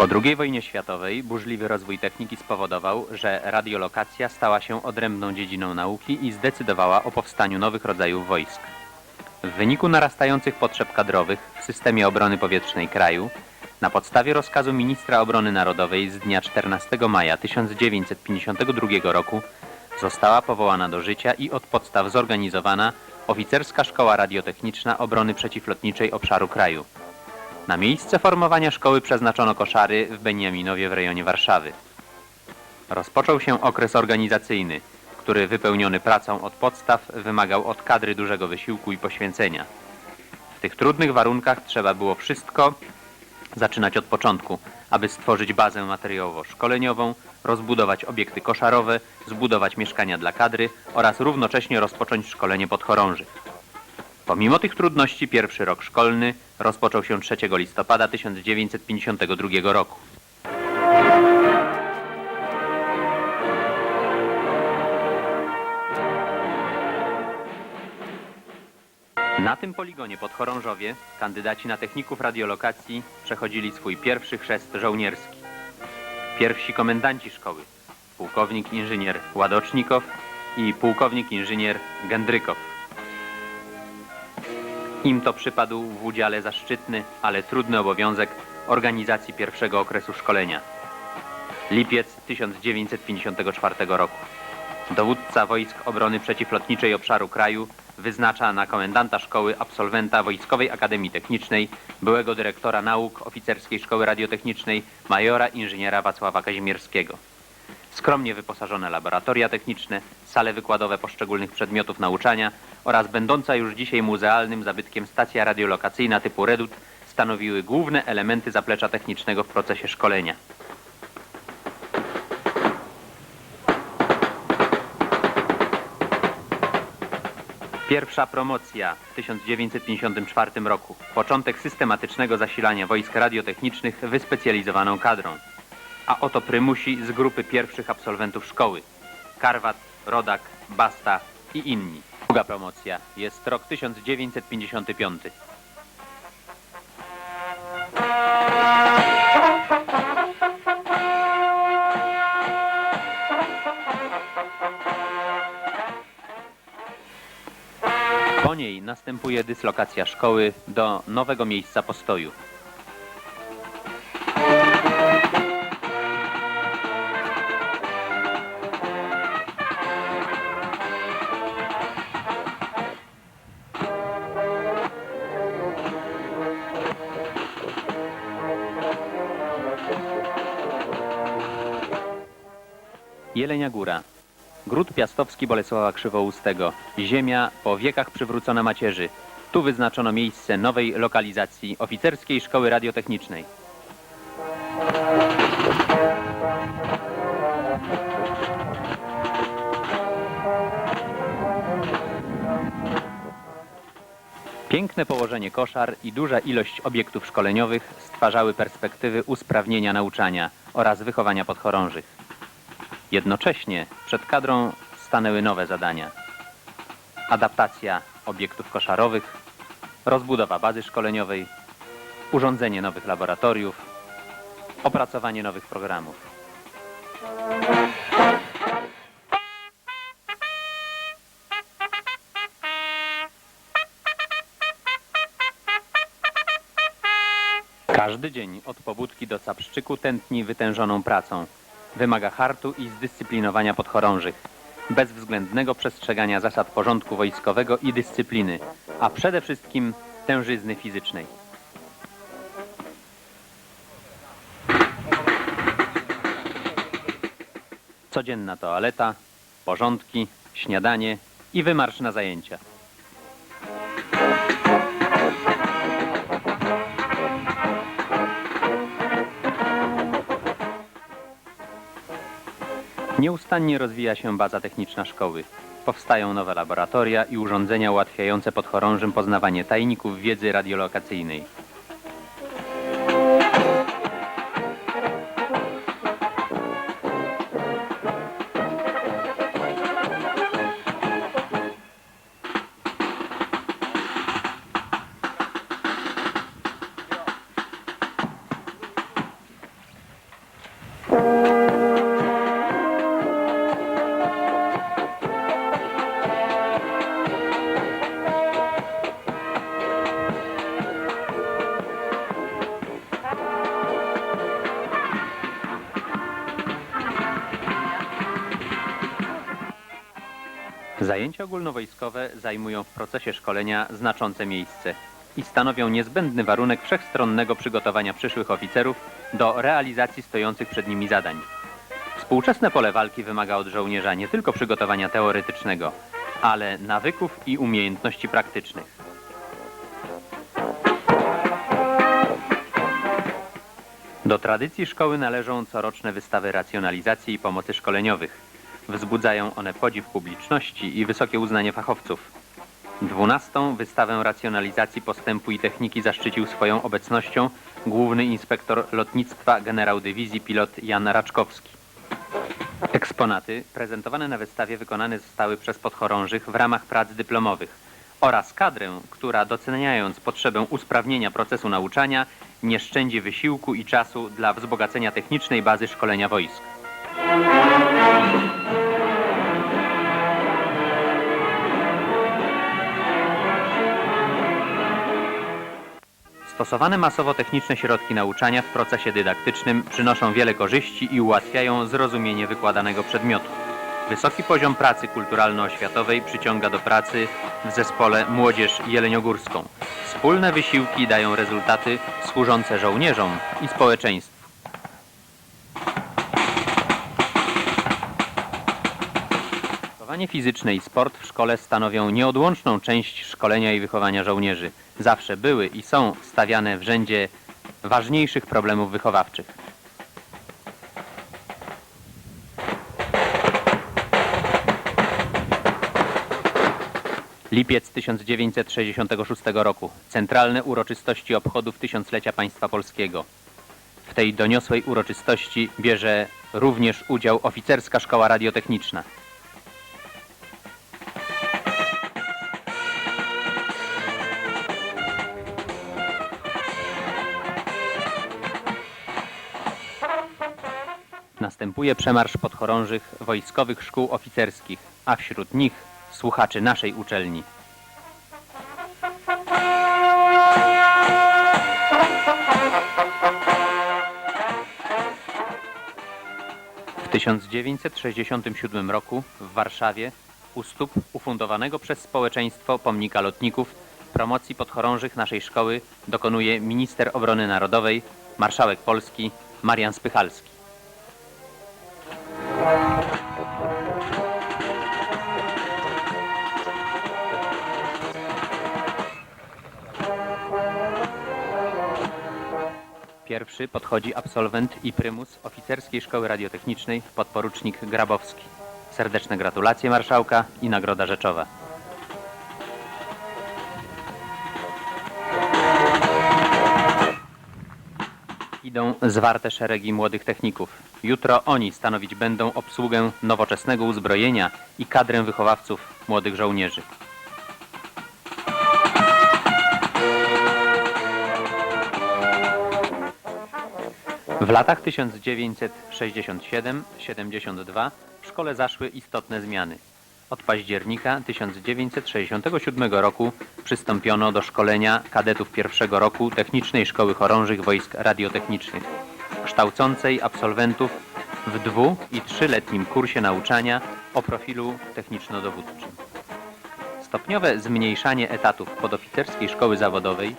Po II wojnie światowej burzliwy rozwój techniki spowodował, że radiolokacja stała się odrębną dziedziną nauki i zdecydowała o powstaniu nowych rodzajów wojsk. W wyniku narastających potrzeb kadrowych w systemie obrony powietrznej kraju, na podstawie rozkazu ministra obrony narodowej z dnia 14 maja 1952 roku została powołana do życia i od podstaw zorganizowana Oficerska Szkoła Radiotechniczna Obrony Przeciwlotniczej Obszaru Kraju. Na miejsce formowania szkoły przeznaczono koszary w Beniaminowie w rejonie Warszawy. Rozpoczął się okres organizacyjny, który wypełniony pracą od podstaw wymagał od kadry dużego wysiłku i poświęcenia. W tych trudnych warunkach trzeba było wszystko zaczynać od początku, aby stworzyć bazę materiałowo-szkoleniową, rozbudować obiekty koszarowe, zbudować mieszkania dla kadry oraz równocześnie rozpocząć szkolenie podchorążych. Pomimo tych trudności pierwszy rok szkolny rozpoczął się 3 listopada 1952 roku. Na tym poligonie podchorążowie, kandydaci na techników radiolokacji, przechodzili swój pierwszy chrzest żołnierski. Pierwsi komendanci szkoły, pułkownik inżynier Ładocznikow i pułkownik inżynier Gendrykow. Im to przypadł w udziale zaszczytny, ale trudny obowiązek organizacji pierwszego okresu szkolenia. Lipiec 1954 roku. Dowódca Wojsk Obrony Przeciwlotniczej Obszaru Kraju wyznacza na komendanta szkoły absolwenta Wojskowej Akademii Technicznej, byłego dyrektora nauk Oficerskiej Szkoły Radiotechnicznej, majora inżyniera Wacława Kazimierskiego. Skromnie wyposażone laboratoria techniczne, sale wykładowe poszczególnych przedmiotów nauczania oraz będąca już dzisiaj muzealnym zabytkiem stacja radiolokacyjna typu Redut stanowiły główne elementy zaplecza technicznego w procesie szkolenia. Pierwsza promocja w 1954 roku. Początek systematycznego zasilania wojsk radiotechnicznych wyspecjalizowaną kadrą. A oto prymusi z grupy pierwszych absolwentów szkoły. Karwat, Rodak, Basta i inni. Druga promocja jest rok 1955. Po niej następuje dyslokacja szkoły do nowego miejsca postoju. Gród Piastowski Bolesława Krzywoustego. Ziemia po wiekach przywrócona macierzy. Tu wyznaczono miejsce nowej lokalizacji Oficerskiej Szkoły Radiotechnicznej. Piękne położenie koszar i duża ilość obiektów szkoleniowych stwarzały perspektywy usprawnienia nauczania oraz wychowania podchorążych. Jednocześnie przed kadrą stanęły nowe zadania. Adaptacja obiektów koszarowych, rozbudowa bazy szkoleniowej, urządzenie nowych laboratoriów, opracowanie nowych programów. Każdy dzień od pobudki do capszczyku tętni wytężoną pracą. Wymaga hartu i zdyscyplinowania podchorążych, bezwzględnego przestrzegania zasad porządku wojskowego i dyscypliny, a przede wszystkim tężyzny fizycznej. Codzienna toaleta, porządki, śniadanie i wymarsz na zajęcia. Nieustannie rozwija się baza techniczna szkoły. Powstają nowe laboratoria i urządzenia ułatwiające podchorążym poznawanie tajników wiedzy radiolokacyjnej. Zajęcia ogólnowojskowe zajmują w procesie szkolenia znaczące miejsce i stanowią niezbędny warunek wszechstronnego przygotowania przyszłych oficerów do realizacji stojących przed nimi zadań. Współczesne pole walki wymaga od żołnierza nie tylko przygotowania teoretycznego, ale nawyków i umiejętności praktycznych. Do tradycji szkoły należą coroczne wystawy racjonalizacji i pomocy szkoleniowych. Wzbudzają one podziw publiczności i wysokie uznanie fachowców. Dwunastą wystawę racjonalizacji postępu i techniki zaszczycił swoją obecnością główny inspektor lotnictwa generał dywizji pilot Jan Raczkowski. Eksponaty prezentowane na wystawie wykonane zostały przez podchorążych w ramach prac dyplomowych oraz kadrę, która doceniając potrzebę usprawnienia procesu nauczania nie szczędzi wysiłku i czasu dla wzbogacenia technicznej bazy szkolenia wojsk. Stosowane masowo techniczne środki nauczania w procesie dydaktycznym przynoszą wiele korzyści i ułatwiają zrozumienie wykładanego przedmiotu. Wysoki poziom pracy kulturalno-oświatowej przyciąga do pracy w zespole Młodzież Jeleniogórską. Wspólne wysiłki dają rezultaty służące żołnierzom i społeczeństwu. Wychowanie fizyczne i sport w szkole stanowią nieodłączną część szkolenia i wychowania żołnierzy. Zawsze były i są stawiane w rzędzie ważniejszych problemów wychowawczych. Lipiec 1966 roku. Centralne uroczystości obchodów tysiąclecia państwa polskiego. W tej doniosłej uroczystości bierze również udział oficerska szkoła radiotechniczna. Następuje przemarsz podchorążych wojskowych szkół oficerskich, a wśród nich słuchaczy naszej uczelni. W 1967 roku w Warszawie u stóp ufundowanego przez społeczeństwo pomnika lotników promocji podchorążych naszej szkoły dokonuje minister obrony narodowej, marszałek Polski Marian Spychalski. Pierwszy podchodzi absolwent i prymus oficerskiej szkoły radiotechnicznej podporucznik Grabowski. Serdeczne gratulacje marszałka i nagroda rzeczowa. Idą zwarte szeregi młodych techników. Jutro oni stanowić będą obsługę nowoczesnego uzbrojenia i kadrę wychowawców młodych żołnierzy. W latach 1967-72 w szkole zaszły istotne zmiany. Od października 1967 roku przystąpiono do szkolenia kadetów pierwszego roku Technicznej Szkoły Chorążych Wojsk Radiotechnicznych, kształcącej absolwentów w dwu- i trzyletnim kursie nauczania o profilu techniczno-dowódczym. Stopniowe zmniejszanie etatów podoficerskiej szkoły zawodowej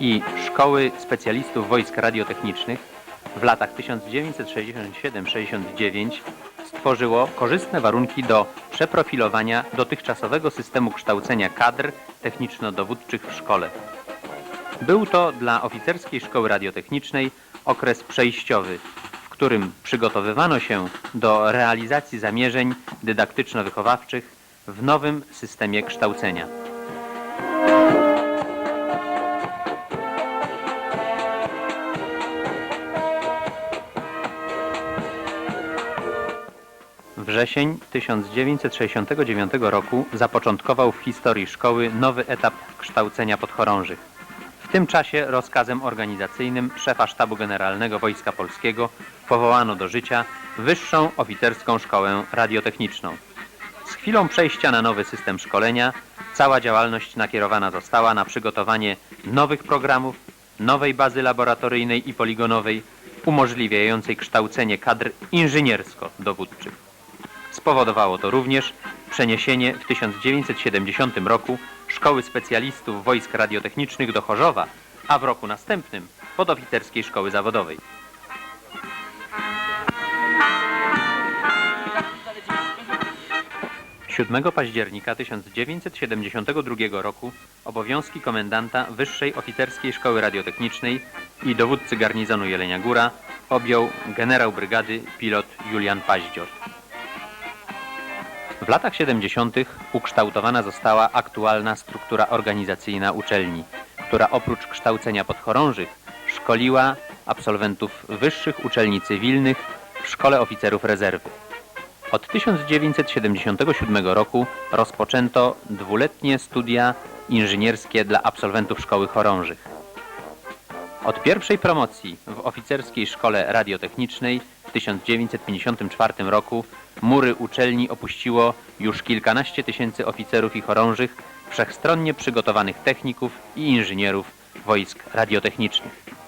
i szkoły specjalistów wojsk radiotechnicznych w latach 1967-69 stworzyło korzystne warunki do przeprofilowania dotychczasowego systemu kształcenia kadr techniczno-dowódczych w szkole. Był to dla oficerskiej szkoły radiotechnicznej okres przejściowy, w którym przygotowywano się do realizacji zamierzeń dydaktyczno-wychowawczych w nowym systemie kształcenia. Wrzesień 1969 roku zapoczątkował w historii szkoły nowy etap kształcenia podchorążych. W tym czasie rozkazem organizacyjnym szefa Sztabu Generalnego Wojska Polskiego powołano do życia Wyższą Oficerską Szkołę Radiotechniczną. Z chwilą przejścia na nowy system szkolenia cała działalność nakierowana została na przygotowanie nowych programów, nowej bazy laboratoryjnej i poligonowej umożliwiającej kształcenie kadr inżyniersko-dowódczych. Spowodowało to również przeniesienie w 1970 roku Szkoły Specjalistów Wojsk Radiotechnicznych do Chorzowa, a w roku następnym Podoficerskiej Szkoły Zawodowej. 7 października 1972 roku obowiązki komendanta Wyższej Oficerskiej Szkoły Radiotechnicznej i dowódcy garnizonu Jelenia Góra objął generał brygady pilot Julian Paździor. Latach 70. ukształtowana została aktualna struktura organizacyjna uczelni, która oprócz kształcenia podchorążych szkoliła absolwentów wyższych uczelni cywilnych w Szkole Oficerów Rezerwy. Od 1977 roku rozpoczęto dwuletnie studia inżynierskie dla absolwentów szkoły chorążych. Od pierwszej promocji w oficerskiej szkole radiotechnicznej w 1954 roku mury uczelni opuściło już kilkanaście tysięcy oficerów i chorążych, wszechstronnie przygotowanych techników i inżynierów wojsk radiotechnicznych.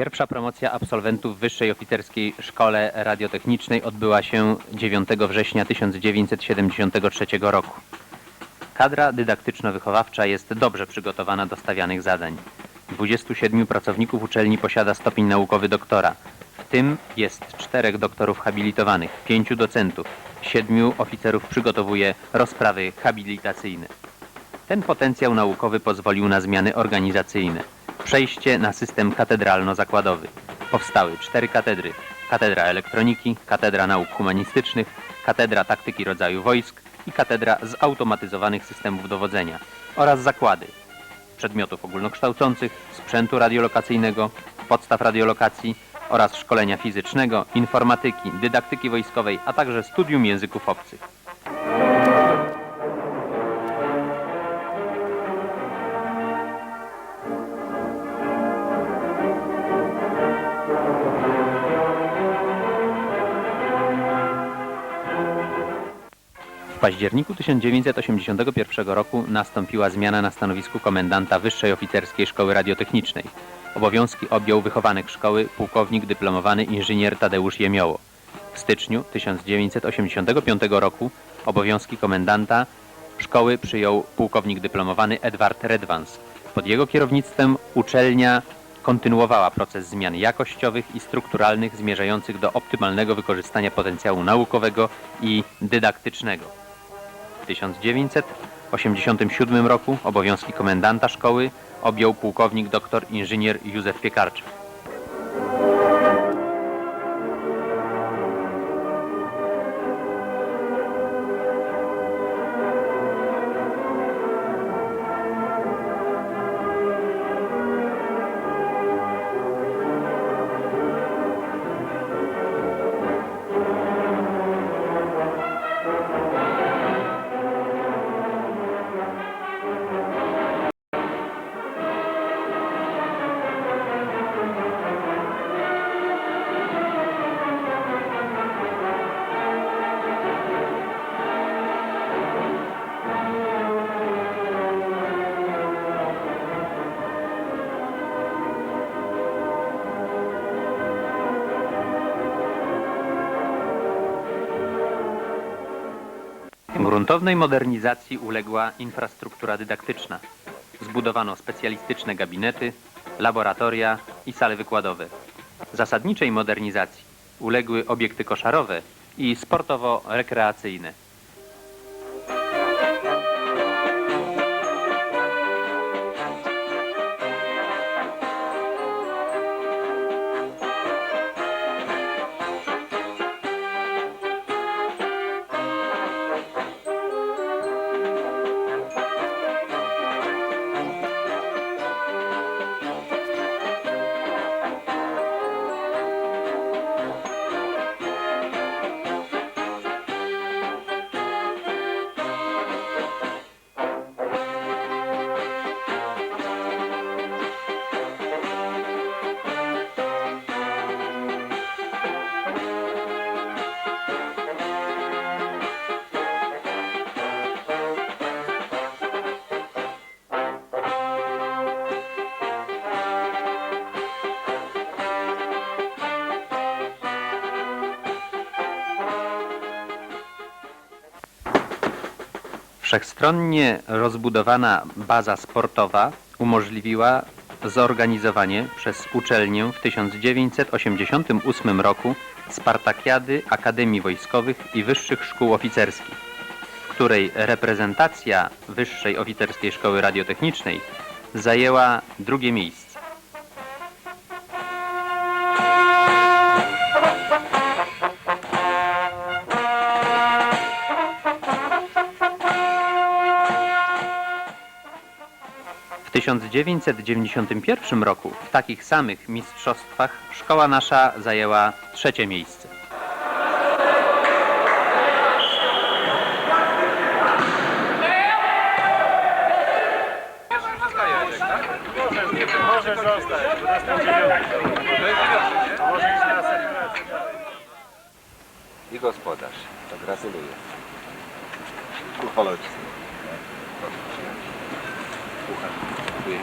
Pierwsza promocja absolwentów Wyższej Oficerskiej Szkole Radiotechnicznej odbyła się 9 września 1973 roku. Kadra dydaktyczno-wychowawcza jest dobrze przygotowana do stawianych zadań. 27 pracowników uczelni posiada stopień naukowy doktora. W tym jest czterech doktorów habilitowanych, pięciu docentów, siedmiu oficerów przygotowuje rozprawy habilitacyjne. Ten potencjał naukowy pozwolił na zmiany organizacyjne. Przejście na system katedralno-zakładowy. Powstały cztery katedry. Katedra elektroniki, katedra nauk humanistycznych, katedra taktyki rodzaju wojsk i katedra zautomatyzowanych systemów dowodzenia oraz zakłady przedmiotów ogólnokształcących, sprzętu radiolokacyjnego, podstaw radiolokacji oraz szkolenia fizycznego, informatyki, dydaktyki wojskowej, a także studium języków obcych. W październiku 1981 roku nastąpiła zmiana na stanowisku komendanta Wyższej Oficerskiej Szkoły Radiotechnicznej. Obowiązki objął wychowanek szkoły, pułkownik dyplomowany inżynier Tadeusz Jemioło. W styczniu 1985 roku obowiązki komendanta szkoły przyjął pułkownik dyplomowany Edward Redwans. Pod jego kierownictwem uczelnia kontynuowała proces zmian jakościowych i strukturalnych zmierzających do optymalnego wykorzystania potencjału naukowego i dydaktycznego. W 1987 roku obowiązki komendanta szkoły objął pułkownik dr inżynier Józef Piekarczyk. Gruntownej modernizacji uległa infrastruktura dydaktyczna. Zbudowano specjalistyczne gabinety, laboratoria i sale wykładowe. Zasadniczej modernizacji uległy obiekty koszarowe i sportowo-rekreacyjne. Wszechstronnie rozbudowana baza sportowa umożliwiła zorganizowanie przez uczelnię w 1988 roku Spartakiady Akademii Wojskowych i Wyższych Szkół Oficerskich, której reprezentacja Wyższej Oficerskiej Szkoły Radiotechnicznej zajęła drugie miejsce. 1991 roku w takich samych mistrzostwach szkoła nasza zajęła trzecie miejsce. I gospodarz. To gratuluję. Uchwalać. で。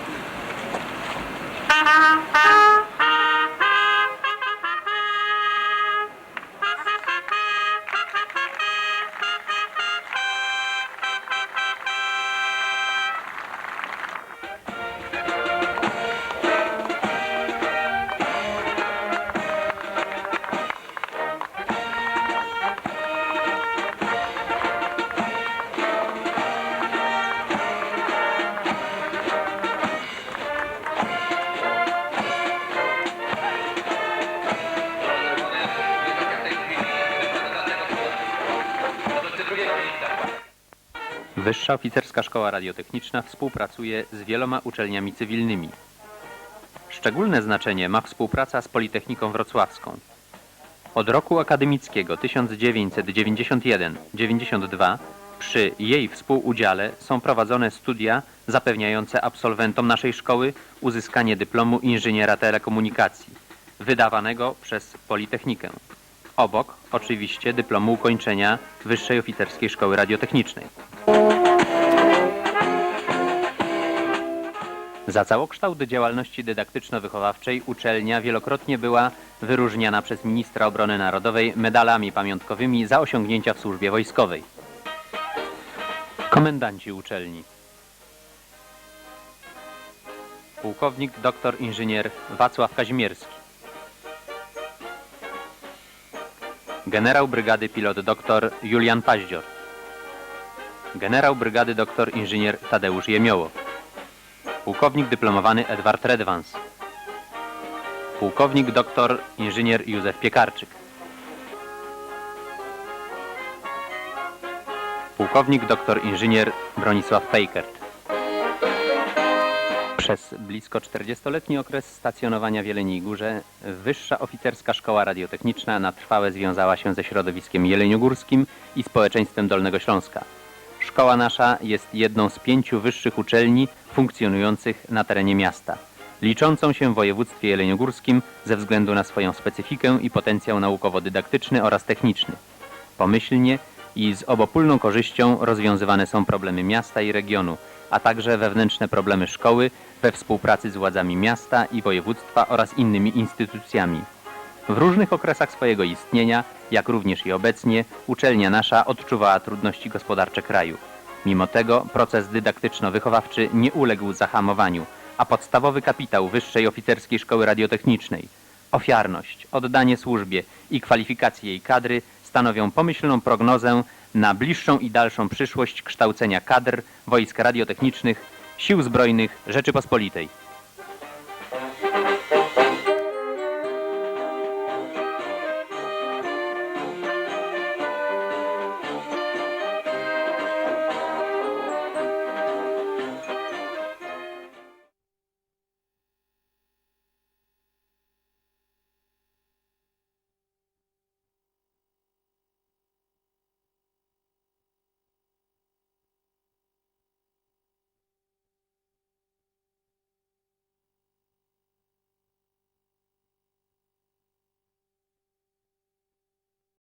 Wyższa Oficerska Szkoła Radiotechniczna współpracuje z wieloma uczelniami cywilnymi. Szczególne znaczenie ma współpraca z Politechniką Wrocławską. Od roku akademickiego 1991-92 przy jej współudziale są prowadzone studia zapewniające absolwentom naszej szkoły uzyskanie dyplomu inżyniera telekomunikacji, wydawanego przez Politechnikę. Obok oczywiście dyplomu ukończenia Wyższej Oficerskiej Szkoły Radiotechnicznej. Za całokształt działalności dydaktyczno-wychowawczej uczelnia wielokrotnie była wyróżniana przez ministra obrony narodowej medalami pamiątkowymi za osiągnięcia w służbie wojskowej. Komendanci uczelni Pułkownik dr inżynier Wacław Kazimierski Generał brygady pilot dr Julian Paździor Generał brygady dr inżynier Tadeusz Jemioło Pułkownik dyplomowany Edward Redwans. Pułkownik doktor inżynier Józef Piekarczyk. Pułkownik doktor inżynier Bronisław Pejkert. Przez blisko 40-letni okres stacjonowania w Jeleniej Górze Wyższa Oficerska Szkoła Radiotechniczna na trwałe związała się ze środowiskiem jeleniogórskim i społeczeństwem Dolnego Śląska. Szkoła nasza jest jedną z pięciu wyższych uczelni funkcjonujących na terenie miasta, liczącą się w województwie jeleniogórskim ze względu na swoją specyfikę i potencjał naukowo-dydaktyczny oraz techniczny. Pomyślnie i z obopólną korzyścią rozwiązywane są problemy miasta i regionu, a także wewnętrzne problemy szkoły we współpracy z władzami miasta i województwa oraz innymi instytucjami. W różnych okresach swojego istnienia jak również i obecnie, uczelnia nasza odczuwała trudności gospodarcze kraju. Mimo tego proces dydaktyczno-wychowawczy nie uległ zahamowaniu, a podstawowy kapitał Wyższej Oficerskiej Szkoły Radiotechnicznej, ofiarność, oddanie służbie i kwalifikacje jej kadry stanowią pomyślną prognozę na bliższą i dalszą przyszłość kształcenia kadr wojsk radiotechnicznych Sił Zbrojnych Rzeczypospolitej.